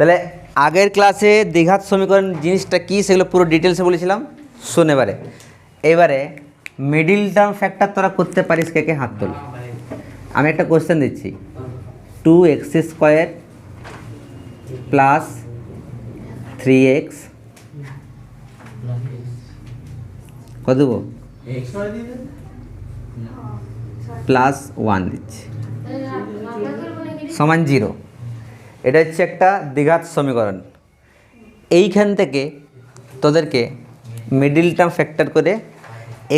তাহলে আগের ক্লাসে দ্বিঘাত সমীকরণ জিনিসটা কী, সেগুলো পুরো ডিটেলসে বলেছিলাম। শোন এবারে। এবারে মিডিল টার্ম ফ্যাক্টর তোরা করতে পারিস কে কে হাত তোল। আমি একটা কোশ্চেন দিচ্ছি। Two x square plus three x কত দেবো? প্লাস ওয়ান দিচ্ছি। সমান জিরো এটা হচ্ছে একটা দ্বিঘাত সমীকরণ। এইখান থেকে তোদেরকে মিডিল টার্ম ফ্যাক্টর করে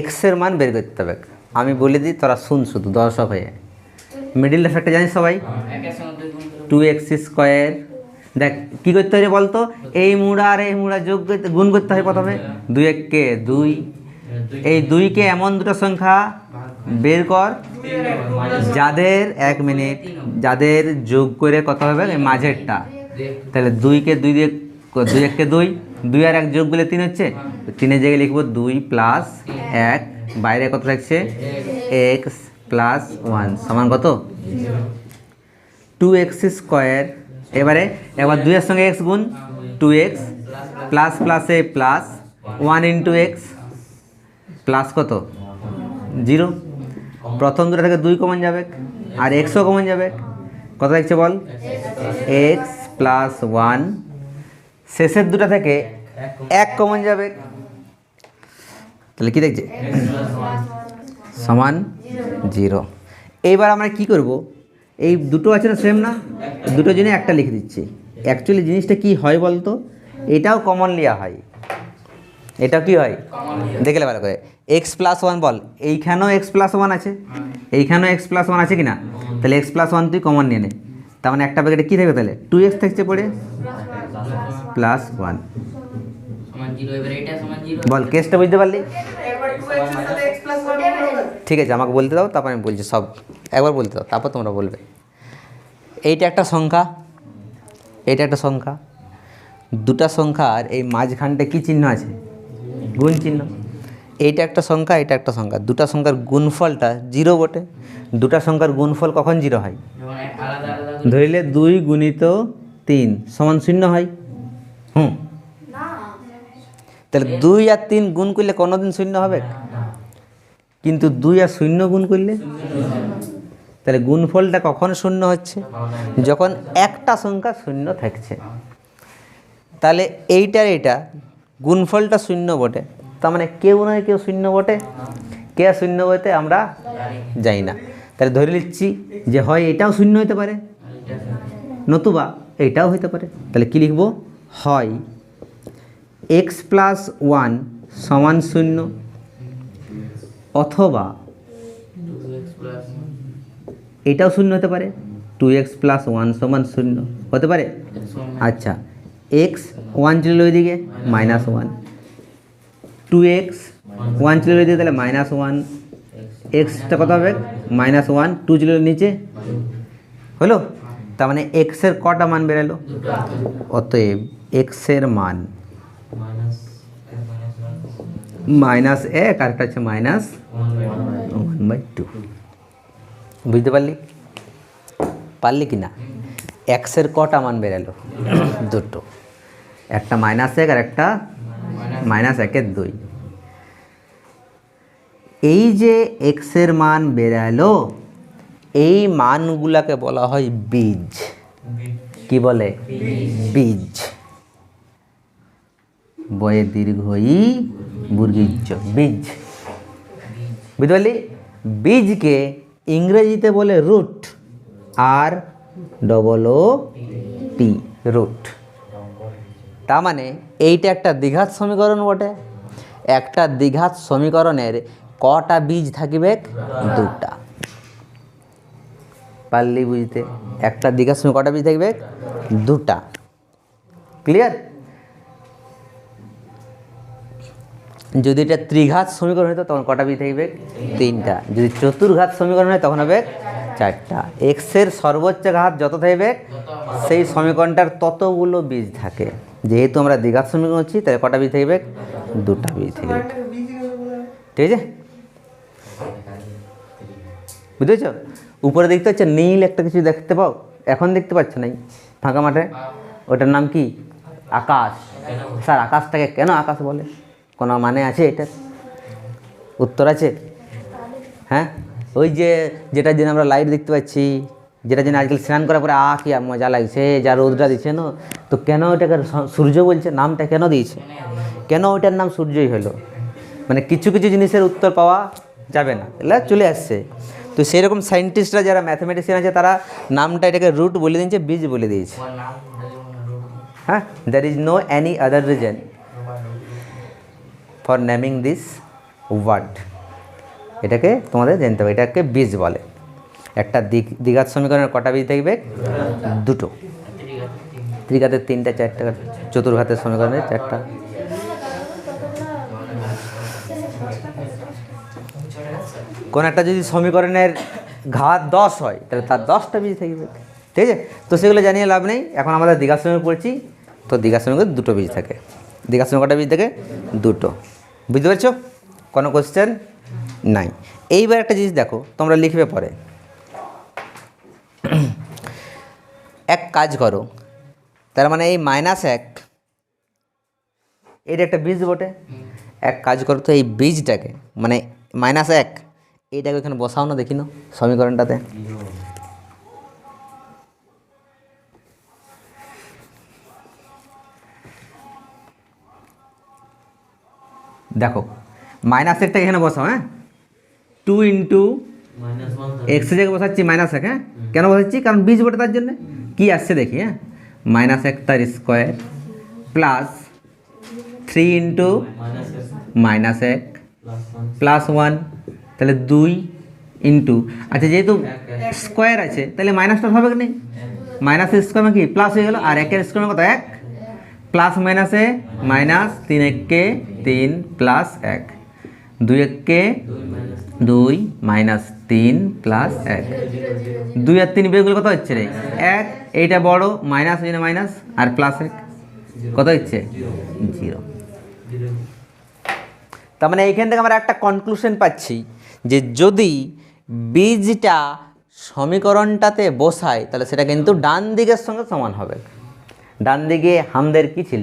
এক্সের মান বের করতে হবে। আমি বলে দিই, তোরা শুন শুধু, দর্শক হয়ে। মিডিল ফ্যাক্টর জানিস সবাই? টু এক্স স্কোয়ার দেখ, কী করতে রে বলতো? এই মুড়া আর এই মুড়া যোগ গুণ করতে হয় প্রথমে। দুই এককে দুই এই দুইকে এমন দুটো সংখ্যা বের কর, যাদের এক মিনিট, যাদের যোগ করে কত হবে? মাঝেরটা। তাহলে দুইকে দুই দিয়ে দুই এককে দুই দুই আর এক যোগ করলে তিন হচ্ছে? তিনের জায়গায় লিখব দুই প্লাস এক, বাইরে কত থাকছে এক্স প্লাস ওয়ান, সমান কত? টু এক্স স্কোয়ার, এবারে এবার দুইয়ের সঙ্গে এক্স গুণ টু এক্স, প্লাস প্লাসে plus one into x plus কত? জিরো? প্রথম দুটো থেকে দুই কমন যাবে। আর এক্সও কমন যাবে। কত দেখছে বল? এক্স প্লাস ওয়ান শেষের দুটো থেকে এক কমন যাবে। তাহলে কি দেখছে? সমান জিরো। এইবার আমরা কি করব? এই দুটো আছে না সেম না? দুটো জন্য একটা লিখে দিচ্ছি। অ্যাকচুয়ালি জিনিসটা কি হয় বলতো? এটাও কমন লিয়া হয়। এটাও কি হয়? দেখলে ভালো করে। এক্স প্লাস ওয়ান বল, এইখানেও এক্স প্লাস ওয়ান আছে। এইখানেও এক্স প্লাস ওয়ান আছে কি না তাহলে এক্স প্লাস ওয়ান তুই কমন নিয়ে নে। তার মানে একটা প্যাকেটে কী থাকবে তাহলে? টু এক্স থাকছে পড়ে? প্লাস ওয়ান এটা বল কেসটা বুঝতে পারলি? এবার 2x এর সাথে x plus 1 গুণ হবে। ঠিক আছে, আমাকে বলতে দাও, তারপর আমি বলছি সব। একবার বলতে দাও, তারপর তোমরা বলবে। এইটা একটা সংখ্যা। এইটা একটা সংখ্যা। দুটা সংখ্যার এই মাঝখানটা কি চিহ্ন আছে? গুণ চিহ্ন। এইটা একটা সংখ্যা, এটা একটা সংখ্যা। দুটা সংখ্যার গুণফলটা জিরো বটে। দুটা সংখ্যার গুণফল কখন জিরো হয়? ধরিলে দুই গুণিত তিন সমান শূন্য হয়। হুম। তাহলে দুই আর তিন গুণ করলে কোনোদিন শূন্য হবে? কিন্তু দুই আর শূন্য গুণ করলে? তাহলে গুণফলটা কখন শূন্য হচ্ছে? যখন একটা সংখ্যা শূন্য থাকছে। তাহলে এইটার এটা গুণফলটা শূন্য বটে। তার মানে কেউ নয় কেউ শূন্য বটে। কে শূন্য বটে আমরা যাই না। তাহলে ধরে নিচ্ছি যে হয় এটাও শূন্য হতে পারে, নতুবা এটাও হতে পারে। তাহলে কি লিখব? হয়। এক্স প্লাস ওয়ান সমান শূন্য অথবা এটাও শূন্য হতে পারে। টু এক্স প্লাস ওয়ান সমান শূন্য হতে পারে। আচ্ছা। এক্স ওয়ান ছিল ওইদিকে minus one two x one ছিল ওইদিকে তাহলে মাইনাস ওয়ান এক্সটা কত হবে? মাইনাস ওয়ান টু ছিল নিচে। হলো? তার মানে এক্সের কটা মান বেরালো? অতএব এক্সের মান। মাইনাস এক, আর একটা হচ্ছে মাইনাস ওয়ান বাই টু বুঝতে পারলি? পারলি কি না এক্সের কটা মান বেরালো? দুটো। একটা মাইনাস এক আর একটা মাইনাস একের দুই। এই যে এক্সের মান বেরালো, এই মানগুলাকে বলা হয় বীজ। কি বলে? বীজ। বয়ে দীর্ঘ ই বুর্গিজ বীজ। বুঝতে পারলি? বীজকে ইংরেজিতে বলে রুট আর ডবল ও টি রুট তার মানে এইটা একটা দ্বিঘাত সমীকরণ বটে। একটা দ্বিঘাত সমীকরণের কটা বীজ থাকিবে? দুটা। পারলি বুঝতে? একটা দ্বিঘাত সমীকরণ কটা বীজ থাকবে? দুটা। ক্লিয়ার যদি এটা ত্রিঘাত সমীকরণ হতো তখন কটা বীজ থাকবে? তিনটা। যদি চতুর্ঘাত সমীকরণ হয়, তখন হবে চারটা। এক্সের সর্বোচ্চ ঘাত যত থাকবে, সেই সমীকরণটার ততগুলো বীজ থাকে। যেহেতু আমরা দীঘার সমীকরণ হচ্ছি তাই কটা বীজ থাকবে দুটা বীজ থাকবে ঠিক আছে? বুঝেছ? উপরে দেখতে পাচ্ছ, নীল একটা কিছু দেখতে পাও? এখন দেখতে পাচ্ছ নাই? ফাঁকা মাঠে? ওটার নাম কি? আকাশ। স্যার, আকাশটাকে কেন আকাশ বলে? কোনো মানে আছে এটার? উত্তর আছে? হ্যাঁ? ওই যে, যেটার জন্য আমরা লাইট দেখতে পাচ্ছি। যেটার জন্য আজকাল স্নান করার পরে আ কি মজা লাগছে, যা রোদটা দিচ্ছে, না? তো কেন ওটাকে সূর্য বলছে, নামটা কেন দিয়েছে? কেন ওটার নাম সূর্যই হলো? মানে কিছু কিছু জিনিসের উত্তর পাওয়া যাবে না। এগুলো চলে আসছে। তো সেই রকম সায়েন্টিস্টরা যারা ম্যাথামেটিশিয়ান আছে, তারা নামটা এটাকে রুট বলে দিয়েছে, বীজ বলে দিয়েছে। হ্যাঁ? There is no any other reason for naming this word এটাকে তোমাদের জানতে হবে। এটাকে বীজ বলে। একটা দিক দ্বিঘাত সমীকরণের কটা বীজ থাকবে দুটো। ত্রিঘাতের তিনটা, চারটা, চতুর্ঘাতের সমীকরণের চারটা। কোন একটা যদি সমীকরণের ঘাত দশ হয়, তাহলে তার দশটা বীজ থাকবে। ঠিক আছে? তো সেগুলো জানিয়ে লাভ নেই। এখন আমাদের দীঘা সমীকরণ পড়ছি, তো দীঘা সমীকরণ দুটো বীজ থাকে। দীঘা সমীকরণ কটা বীজ থাকে? দুটো। বুঝতে পারছ? কোনো কোশ্চেন নাই। এইবার একটা জিনিস দেখো, তোমরা লিখবে পরে। এক কাজ করো। তার মানে এই মাইনাস এক, এটা একটা বীজ বটে। এক কাজ করো তো এই বীজটাকে মানে মাইনাস এক, এইটাকে ওখানে বসাও না, দেখি না সমীকরণটাতে। দেখো মাইনাস একটা এখানে বসাও হ্যাঁ? টু ইন্টু এক্স জায়গায় বসাচ্ছি মাইনাস এক হ্যাঁ? কেন বসাচ্ছি? কারণ বীজ বটে তার জন্য। কী আসছে দেখি হ্যাঁ? মাইনাস এক তার square plus three into minus এক। Plus one. তাহলে দুই ইন্টু। আচ্ছা যেহেতু স্কোয়ার আছে তাহলে মাইনাসটা হবে কি? নেই মাইনাস স্কোয়ার মানে কি? প্লাস হয়ে গেল আর একের স্কোয়ার কত? এক। প্লাস মাইনাসে মাইনাস তিন এককে তিন প্লাস এক। দুই এককে দুই মাইনাস তিন প্লাস এক। দুই আর তিন বেগুলো কত হচ্ছে রে? এক। এইটা বড়, মাইনাস ওই মাইনাস, আর প্লাস এক। কত হচ্ছে? জিরো। তার মানে এইখান থেকে আমরা একটা কনক্লুশন পাচ্ছি যে যদি বীজটা সমীকরণটাতে বসায়, তাহলে সেটা কিন্তু ডান দিকের সঙ্গে সমান হবে। ডান দিকে হামদের কি ছিল?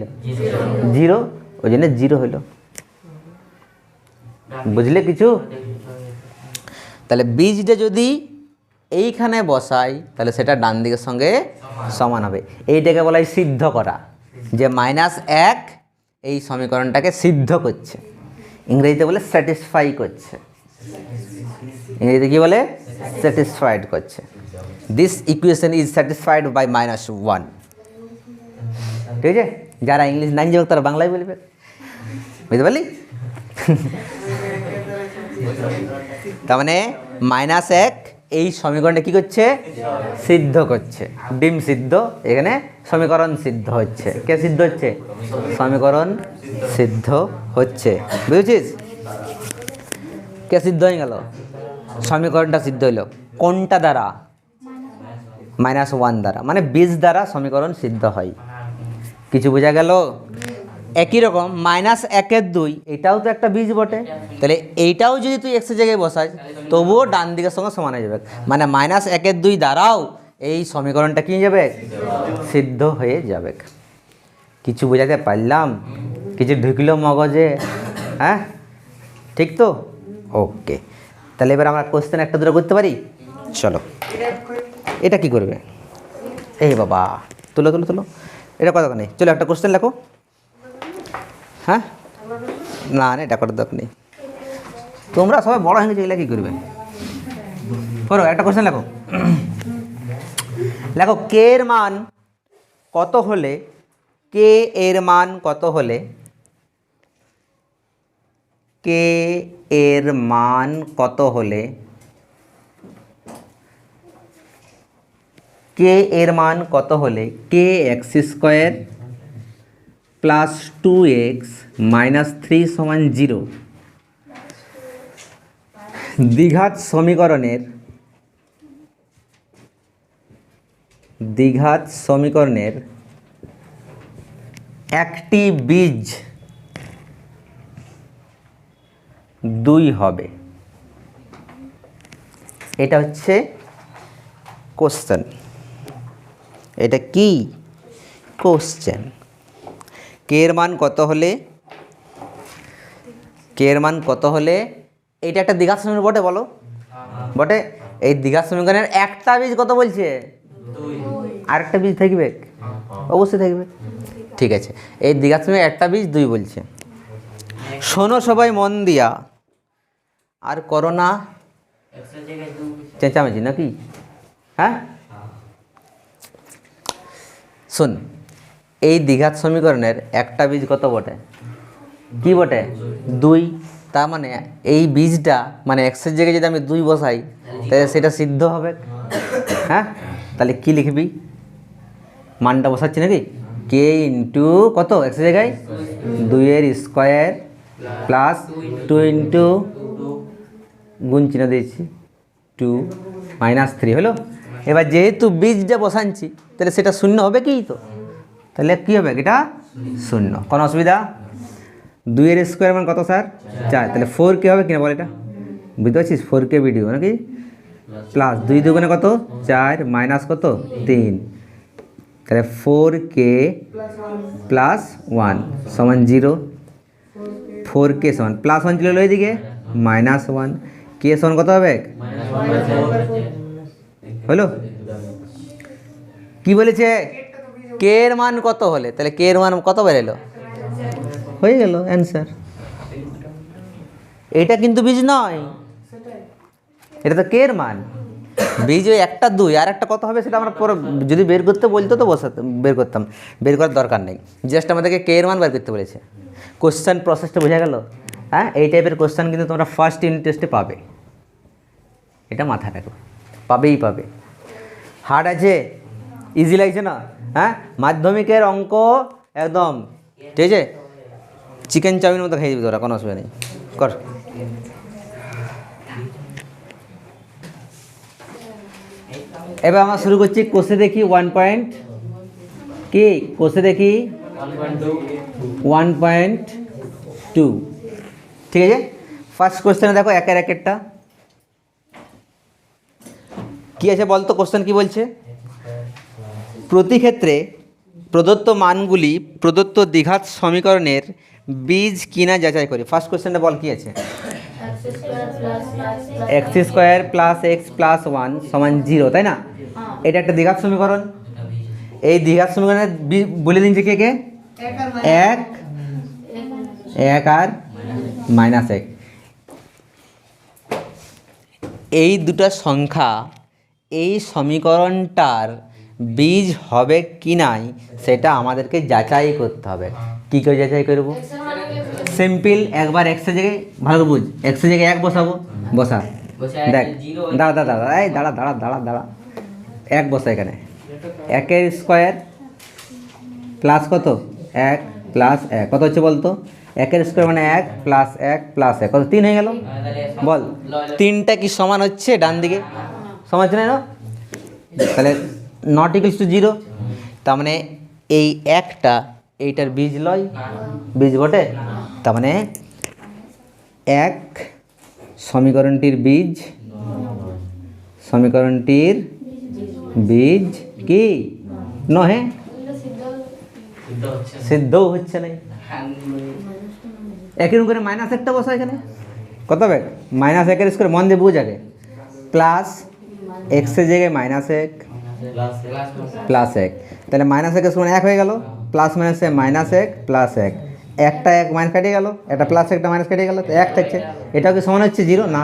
জিরো? ওই জন্য জিরো হলো। বুঝলে কিছু? তাহলে বীজটা যদি এইখানে বসাই, তাহলে সেটা ডান দিকের সঙ্গে সমান হবে। এইটাকে বলা হয় সিদ্ধ করা। যে মাইনাস এক এই সমীকরণটাকে সিদ্ধ করছে। ইংরেজিতে বলে স্যাটিসফাই করছে। ইংরেজিতে কি বলে? স্যাটিসফাইড করছে। This equation is satisfied by minus one ঠিক আছে? যারা ইংলিশ নাই যাবে তারা বাংলায় বলবে। বুঝতে পারলি? তার মানে মাইনাস এক, এই সমীকরণটা কি করছে? সিদ্ধ করছে। ডিম সিদ্ধ, এখানে সমীকরণ সিদ্ধ হচ্ছে। কে সিদ্ধ হচ্ছে? সমীকরণ সিদ্ধ হচ্ছে। বুঝেছিস? কে সিদ্ধ হয়ে গেল? সমীকরণটা সিদ্ধ হইল। কোনটা দ্বারা? মাইনাস ওয়ান দ্বারা। মানে বীজ দ্বারা সমীকরণ সিদ্ধ হয়। কিছু বোঝা গেল? একই রকম মাইনাস একের দুই, এটাও তো একটা বীজ বটে। তাহলে এইটাও যদি তুই এক্সের জায়গায় বসাস, তবুও ডান দিকের সঙ্গে সমান হয়ে যাবে। মানে মাইনাস একের দুই দ্বারাও এই সমীকরণটা কি যাবে? সিদ্ধ হয়ে যাবে। কিছু বোঝাতে পারলাম? কিছু ঢুকলো মগজে হ্যাঁ? ঠিক তো? ওকে তাহলে এবার আমরা কোশ্চেন একটা দুটো করতে পারি? চলো। এটা কি করবে? এই বাবা, তুলো তুলো তুলো। এটা কথা নেই চলো একটা কোশ্চেন লেখো। হ্যাঁ? না না, এটা করার দরকার নেই। তোমরা সবাই বড় হয়ে গেছে, এগুলা কী করবে? করো, একটা কোশ্চেন লেখো। লেখো, কে এর মান কত হলে, কে এর মান কত হলে, কে এর মান কত হলে, কে এর মান কত হলে, K x square plus two x minus three সমান জিরো দ্বিঘাত সমীকরণের দ্বিঘাত সমীকরণের একটি বীজ দুই হবে। এটা হচ্ছে কোশ্চেন এটা কি? কোশ্চেন কে এর মান কত হলে? কে এর মান কত হলে? এইটা একটা দীঘা সমীকরণ বটে বলো। বটে? এই দ্বিঘাত সমীকরণের একটা বীজ কত বলছে? আরেকটা বীজ থাকবে? অবশ্যই থাকবে। ঠিক আছে। এই দীঘা সমীকরণে একটা বীজ দুই বলছে। শোনো সবাই মন দিয়া। আর করো না। একশো জায়গায় দুই চেঁচামেচি নাকি? হ্যাঁ? শোন এই দ্বিঘাত সমীকরণের একটা বীজ কত বটে? কি বটে? দুই। তার মানে এই বীজটা মানে এক্সের জায়গায় যদি আমি দুই বসাই, তাহলে সেটা সিদ্ধ হবে। হ্যাঁ? তাহলে কি লিখবি? মানটা বসাচ্ছি নাকি? কে ইন্টু কত? এক্সের জায়গায়? দুইয়ের স্কোয়ার প্লাস টু ইন্টু গুণ চিহ্ন দিয়েছি। টু মাইনাস থ্রি হলো? এবার যেহেতু বীজটা বসাচ্ছি, তাহলে সেটা শূন্য হবে কি তো? তাহলে কী হবে? এটা শূন্য। কোনো অসুবিধা? দুইয়ের স্কোয়ার মান কত, স্যার? চার। তাহলে ফোর কে হবে কিনা বল এটা? বুঝতে পারছিস? ফোর কে ভিডিও নাকি? প্লাস দুই দুগুণে কত? চার মাইনাস কত? তিন। তাহলে ফোর কে প্লাস ওয়ান সমান জিরো ফোর কে সমান প্লাস ওয়ান ছিল ওইদিকে মাইনাস ওয়ান কে সমান কত হবে? হলো? কি বলেছে? কে এর মান কত হলে? তাহলে কে এর মান কত বেরোলো হয়ে গেল অ্যান্সার এটা কিন্তু বীজ নয়। এটা তো কে এর মান। বীজ ওই একটা দুই আর একটা কত হবে সেটা আমরা পরে যদি বের করতে বলতো তো বসাতে বের করতাম। বের করার দরকার নেই। জাস্ট আমাদেরকে কে এর মান বের করতে বলেছে। কোশ্চেন প্রসেসটা বোঝা গেল? হ্যাঁ এই টাইপের কোশ্চেন কিন্তু তোমরা ফার্স্ট ইউনিট টেস্টে পাবে। এটা মাথায় রাখো। পাবেই পাবে। হার্ড আছে? ইজি লাগছে না? হ্যাঁ? মাধ্যমিকের অঙ্ক একদম। ঠিক আছে? চিকেন চাউমিনের মতো খেয়ে দিবি তোরা, কোনো অসুবিধা নেই। কর। এবার আমরা শুরু করছি কোষে দেখি ওয়ান পয়েন্ট কি? কোষে দেখি ওয়ান পয়েন্ট টু ঠিক আছে? ফার্স্ট কোশ্চেনে দেখো একের একেরটা। কি আছে বলতো? কোশ্চেন কি বলছে? প্রতি ক্ষেত্রে প্রদত্ত মানগুলি প্রদত্ত দ্বিঘাত সমীকরণের বীজ কিনা যাচাই করি। ফার্স্ট কোশ্চেনটা বল কি আছে? X square plus x plus one সমান জিরো তাই না? এটা একটা দ্বিঘাত সমীকরণ। এই দ্বিঘাত সমীকরণের বলে দিন যে কে কে? এক এক আর মাইনাস এক। এই দুটো সংখ্যা এই সমীকরণটার বীজ হবে কি নাই সেটা আমাদেরকে যাচাই করতে হবে। কী করে যাচাই করব? সিম্পল একবার এক্সের জায়গায় ভালো বুঝ। এক্সের জায়গায় এক বসাবো বসা। দেখ দাঁড়া দাঁড়া দাঁড়া এই দাঁড়া দাঁড়া দাঁড়া দাঁড়া। এক বসা এখানে। একের স্কোয়ার প্লাস কত? এক প্লাস এক। কত হচ্ছে বলতো? একের স্কোয়ার মানে এক প্লাস এক প্লাস এক। কত? তিন হয়ে গেল? বল। তিনটা কি সমান হচ্ছে? ডান দিকে। সমান হচ্ছে না তাহলে নট ইকুয়ালস টু জিরো তার মানে এই একটা এইটার বীজ লয়, বীজ বটে? তার মানে এক সমীকরণটির বীজ সমীকরণটির বীজ কি? নহে। সিদ্ধও হচ্ছে না একের করে মাইনাস একটা বসা এখানে। কত হবে? মাইনাস একের স্কোয়ার মন দিয়ে বুঝ আগে প্লাস এক্সের জায়গায় মাইনাস এক। প্লাস এক। তাহলে মাইনাস একের সমান এক হয়ে গেল। প্লাস মাইনাসে মাইনাস এক প্লাস এক। একটা এক মাইনাস কাটিয়ে গেল, একটা প্লাস একটা মাইনাস কাটিয়ে গেল, তো এক থাকছে। এটাও কি সমান হচ্ছে জিরো না।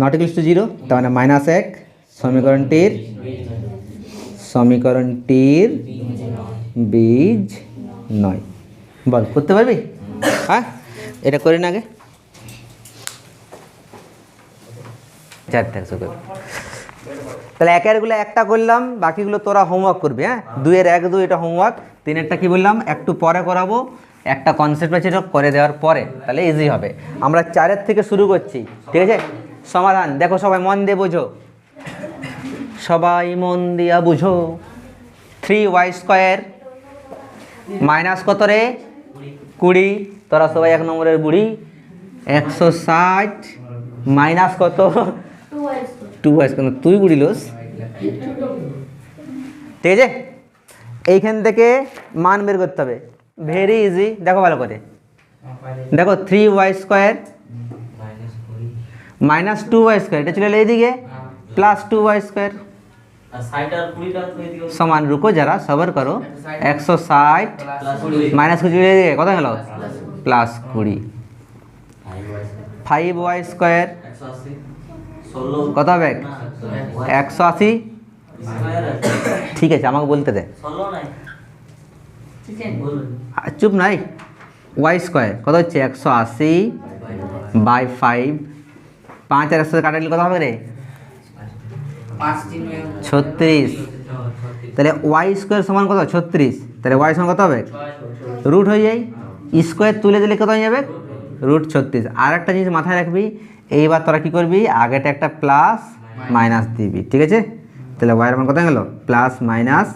নট ইকুয়ালস টু জিরো তার মানে মাইনাস এক, সমীকরণটির সমীকরণটির বীজ নয়। বল, করতে পারবি? হ্যাঁ এটা করে না আগে। একশো করে। তাহলে একেরগুলো একটা করলাম বাকিগুলো তোরা হোমওয়ার্ক করবি হ্যাঁ? দুইয়ের এক দুই এটা হোমওয়ার্ক তিনেরটা কি বললাম? একটু পরে করাবো একটা কনসেপ্ট আছে এটা করে দেওয়ার পরে তাহলে ইজি হবে। আমরা চারের থেকে শুরু করছি ঠিক আছে? সমাধান দেখো সবাই মন দিয়ে বোঝো। সবাই মন দিয়া বুঝো। থ্রি ওয়াই স্কোয়ার মাইনাস কত রে? কুড়ি। তোরা সবাই এক নম্বরের বুড়ি। একশো ষাট মাইনাস কত? টু ওয়াই স্কোয়ার তুই বুড়ি লোস ঠিক আছে? এইখান থেকে মান বের করতে হবে। ভেরি ইজি দেখো ভালো করে। দেখো থ্রি ওয়াই স্কোয়ার মাইনাস কুড়ি মাইনাস টু ওয়াই স্কোয়ার এটা চলে এলো এইদিকে। প্লাস টু ওয়াই স্কোয়ার আর ষাট আর কুড়িটা তো এদিকে সমান রুকো যারা, সবার করো। একশো ষাট প্লাস কুড়ি মাইনাস কুড়ি চলে এদিকে কত গেল? প্লাস কুড়ি। ফাইভ ওয়াই স্কোয়ার একশো আশি ষোলো কত হবে? একশো আশি? ঠিক আছে আমাকে বলতে দে। চুপ নাই। ওয়াই স্কোয়ার কত হচ্ছে? একশো আশি বাই ফাইভ পাঁচ আর একশো কাটালে কত হবে রে? ছত্রিশ। তাহলে ওয়াই স্কোয়ার সমান কত? ছত্রিশ। তাহলে ওয়াই সমান কত হবে? রুট হয়ে যায় স্কোয়ার তুলে দিলে কত হয়ে যাবে? রুট ছত্রিশ। আর একটা জিনিস মাথায় রাখবি এইবার তোরা কী করবি? আগেটা একটা প্লাস মাইনাস দিবি ঠিক আছে? তাহলে ওয়াইয়ের মান কত গেল? প্লাস মাইনাস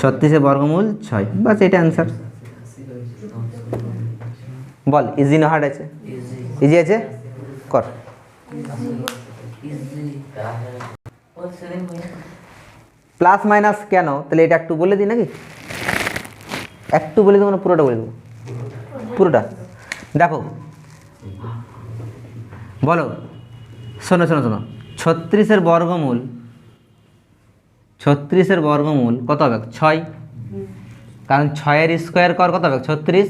ছত্রিশে বর্গমূল ছয়। বাস এটা অ্যান্সার বল ইজি না হার্ড আছে? ইজি আছে? কর। প্লাস মাইনাস কেন? তাহলে এটা একটু বলে দিই নাকি? একটু বলে দেবো না পুরোটা বলে দেবো? পুরোটা। দেখো বলো। শোনো শোনো শোনো। ছত্রিশের বর্গমূল ছত্রিশের বর্গমূল কত হবে? ছয়। কারণ ছয়ের স্কোয়ার কর কত হবে? ছত্রিশ।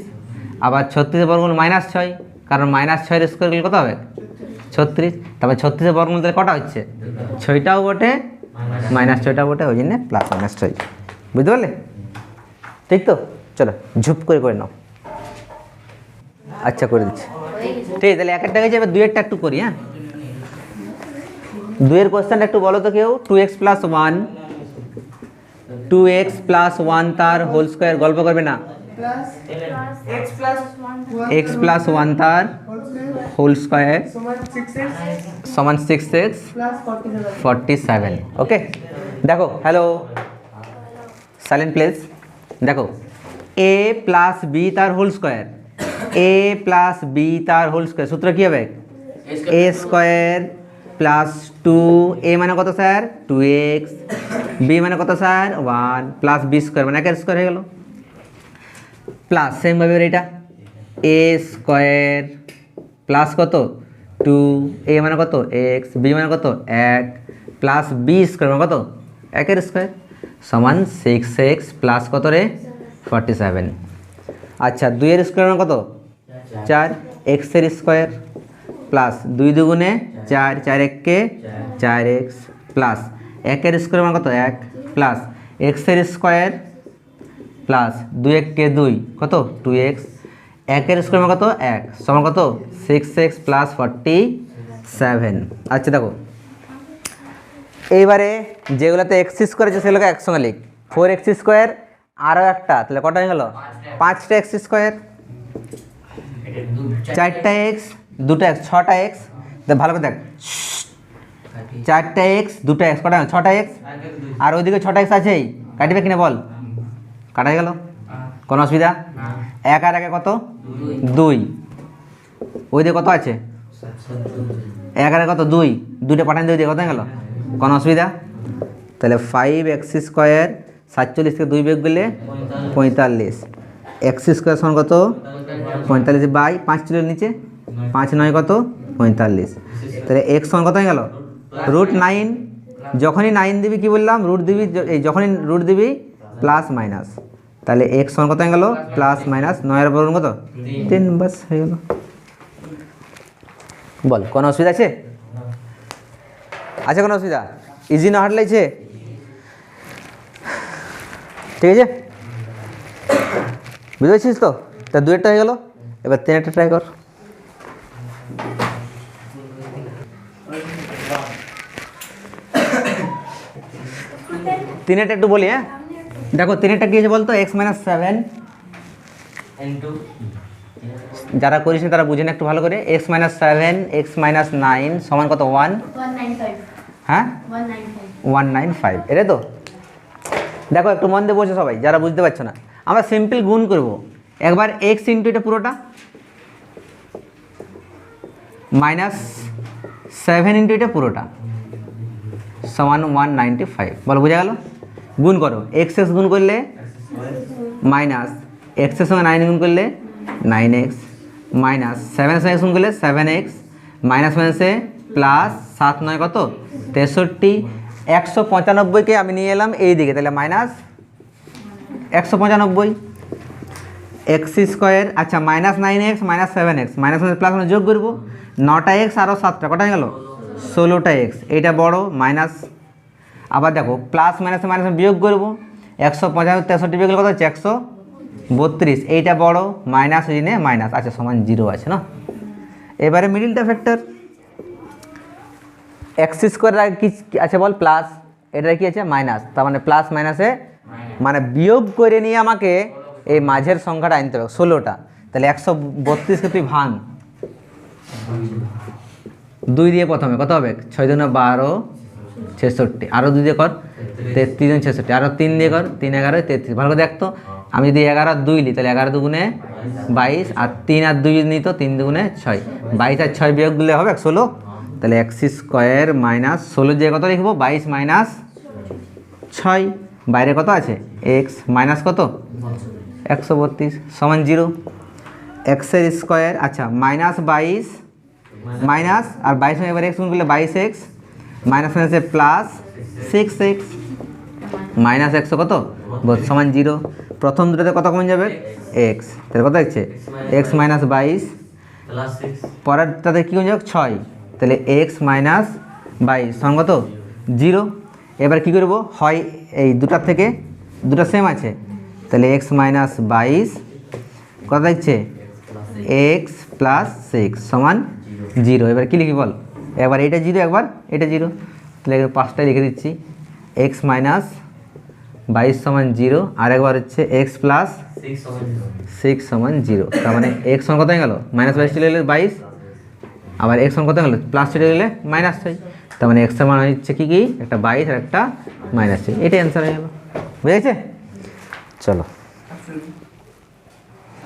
আবার ছত্রিশের বর্গমূল মাইনাস ছয়। কারণ মাইনাস ছয়ের স্কোয়ার কত হবে? ছত্রিশ। তারপর ছত্রিশের বর্গমূল তাহলে কটা হচ্ছে? ছয়টাও বটে। মাইনাস ছয়টাও বটে, ওই জন্যে প্লাস মাইনাস ছয়। বুঝতে পারলে? ঠিক তো? চলো, ঝুপ করে করে নাও। আচ্ছা করে দিচ্ছি। ঠিক আছে তাহলে এক একটা গেছে এবার দুয়েরটা একটু করি হ্যাঁ? দুয়ের কোশ্চেনটা একটু বলো তো কেউ। Two x plus one two x plus one তার হোল স্কোয়ার গল্প করবে না? Plus x plus x plus one তার হোল স্কোয়ার সমান six x সমান six x plus forty seven. Forty seven okay দেখো হ্যালো সাইলেন্ট প্লেস দেখো A plus B তার whole square A plus B তার হোল স্কোয়ার সূত্র কী হবে? A square plus two A মানে কত স্যার টু এক্স বি মানে কত sir one plus B square মানে একের স্কোয়ার হয়ে গেল। প্লাস সেমভাবে এটা। এ স্কোয়ার প্লাস কত? টু এ মানে কত? এক্স বি মানে কত? এক। প্লাস বি স্কোয়ার মানে কত? একের স্কোয়ার সমান সিক্স এক্স প্লাস কত রে? ফর্টি সেভেন আচ্ছা দুইয়ের স্কোয়ার মানে কত? চার এক্সের স্কোয়ার প্লাস দুই দুগুণে চার চার এককে চার এক্স প্লাস। একের স্কোয়ার মানে কত? এক প্লাস। এক্সের স্কোয়ার প্লাস দুই এককে দুই, কত? Two x. একের স্কোয়ার মানে কত? এক। সমান কত? Six X plus forty seven. আচ্ছা দেখো। এইবারে যেগুলোতে এক্স স্কোয়ার আছে সেগুলোকে একসঙ্গে লিখ। ফোর এক্স স্কোয়ার, আরও একটা। তাহলে কটা হয়ে গেল? পাঁচটা এক্স স্কোয়ার। চারটা এক্স দুটো এক্স ছটা এক্স ভালো করে দেখ। চারটা এক্স দুটো এক্স কটা ছটা এক্স আর ওইদিকে ছটা এক্স আছেই। কাটিবে কিনা বল? কাটা গেল? কোনো অসুবিধা? এক আর একে কত? দুই। ওই দিকে কত আছে? এক আর কত? দুই। দুইটা পাঠান দিয়ে কত গেল? কোনো অসুবিধা? তাহলে ফাইভ এক্স স্কোয়ার সাতচল্লিশ থেকে দুই বেগ গেলে পঁয়তাল্লিশ। এক্স স্কোয়ার সমান কত? পঁয়তাল্লিশ বাই পাঁচ ছিল নিচে? পাঁচ নয় কত? পঁয়তাল্লিশ। তাহলে এক্স সমান কত হয়ে গেল? রুট নাইন যখনই নাইন দিবি কি বললাম? রুট দিবি যখনই রুট দিবি প্লাস মাইনাস তাহলে এক্স সমান কত হয়ে গেল? প্লাস মাইনাস নয়ের বলুন কত? তিন। বাস হয়ে গেল। বল, কোনো অসুবিধা আছে? আছে কোনো অসুবিধা? ইজি না হার্ড লাগছে? ঠিক আছে? বুঝতে পারছিস তো? তা দুয়েরটা হয়ে গেল? এবার তিনেরটা ট্রাই কর। তিনেরটা একটু বলি হ্যাঁ? দেখো, তিনেরটা কী হয়েছে বলতো? এক্স মাইনাস সেভেন যারা করিস তারা বুঝেন একটু ভালো করে। X minus seven X minus nine সমান কত? ওয়ান হ্যাঁ? ওয়ান নাইন ফাইভ এটাই তো? দেখো, একটু মন দিয়ে বসে সবাই, যারা বুঝতে পারছ না। আমরা সিম্পল গুণ করব। একবার এক্স ইন্টু এটা পুরোটা মাইনাস সেভেন ইন্টু এটা পুরোটা, সমান ওয়ান নাইনটি ফাইভ বলো, বোঝা গেল? গুণ করো। এক্স এক্স গুণ করলে মাইনাস এক্সের সঙ্গে নাইন গুণ করলে নাইন এক্স মাইনাস সেভেনের সঙ্গে গুণ করলে সেভেন এক্স মাইনাস মাইনাসে প্লাস সাত নয় কত? তেষট্টি। একশো পঁচানব্বইকে আমি নিয়ে এলাম এই দিকে তাহলে মাইনাস একশো পঁচানব্বই, এক্স স্কোয়ার আচ্ছা minus nine X, minus seven X, minus plus মানে যোগ করব। নটা এক্স আরও সাতটা, কটা গেল? ষোলোটা এক্স, এইটা বড়, মাইনাস। আবার দেখো প্লাস মাইনাস মাইনাস বিয়োগ করব। একশো পঁচাত্তর তেষট্টি বিয়োগ কত হচ্ছে? একশো বত্রিশ, এইটা বড়, মাইনাস ওই জন্য মাইনাস আচ্ছা সমান জিরো আছে, না? এবারে মিডিলটা ফ্যাক্টর এক্স স্কোয়ার কি আছে বল? প্লাস এটা কি আছে? মাইনাস, তার মানে প্লাস মাইনাসে মানে বিয়োগ করে নিয়ে আমাকে এই মাঝের সংখ্যাটা আনতে হবে, ষোলোটা। তাহলে একশো বত্রিশকে তুই ভাঙ দুই দিয়ে প্রথমে কত হবে? ছয় দুনে বারো, ছেষট্টি। আরও দুই দিয়ে কর, তেত্রিশ জন ছেষট্টি। আরও তিন দিয়ে কর, তিন এগারো, তেত্রিশ। ভালো করে দেখতো আমি যদি এগারো আর দুই নিই, তাহলে এগারো দুগুণে বাইশ আর তিন আর দুই নিই তো তিন দুগুণে ছয়। বাইশ আর ছয় বিয়োগ দিলে হবে ষোলো তাহলে এক্স স্কোয়ার মাইনাস ষোলো যে কত লিখব? বাইশ মাইনাস ছয়। বাইরে কত আছে? এক্স মাইনাস কত? একশো বত্রিশ সমান জিরো। এক্সের স্কোয়ার আচ্ছা মাইনাস বাইশ মাইনাস আর বাইশ এবার এক্স গুণ করলে বাইশ এক্স মাইনাস মাইনাসে প্লাস সিক্স এক্স মাইনাস একশো কত? সমান জিরো। প্রথম দুটোতে কত কমে যাবে? এক্স তাহলে কত হচ্ছে? এক্স মাইনাস বাইশ। সিক্স পরেরটাতে কী কমে যাবে? ছয়। তাহলে এক্স মাইনাস বাইশ কত? জিরো। এবার কী করব? হয় এই দুটার থেকে দুটো সেম আছে। তাহলে এক্স মাইনাস বাইশ, কত দেখছে এক্স প্লাস সিক্স সমান জিরো এবার কী লিখি বল? একবার এটা জিরো একবার এটা জিরো তাহলে পাঁচটায় লিখে দিচ্ছি। এক্স মাইনাস বাইশ সমান জিরো আর একবার হচ্ছে এক্স প্লাস সিক্স সমান জিরো তার মানে এক্স সমান কত গেল? মাইনাস বাইশ চলে গেলে বাইশ, আবার এক্স সমান কত গেল? প্লাস চলে গেলে মাইনাস ছয়। তার মানে এক্সের মান হচ্ছে কি কি? একটা বাইশ আর একটা মাইনাস এটাই অ্যান্সার হয়ে গেল। বুঝেছে? চলো.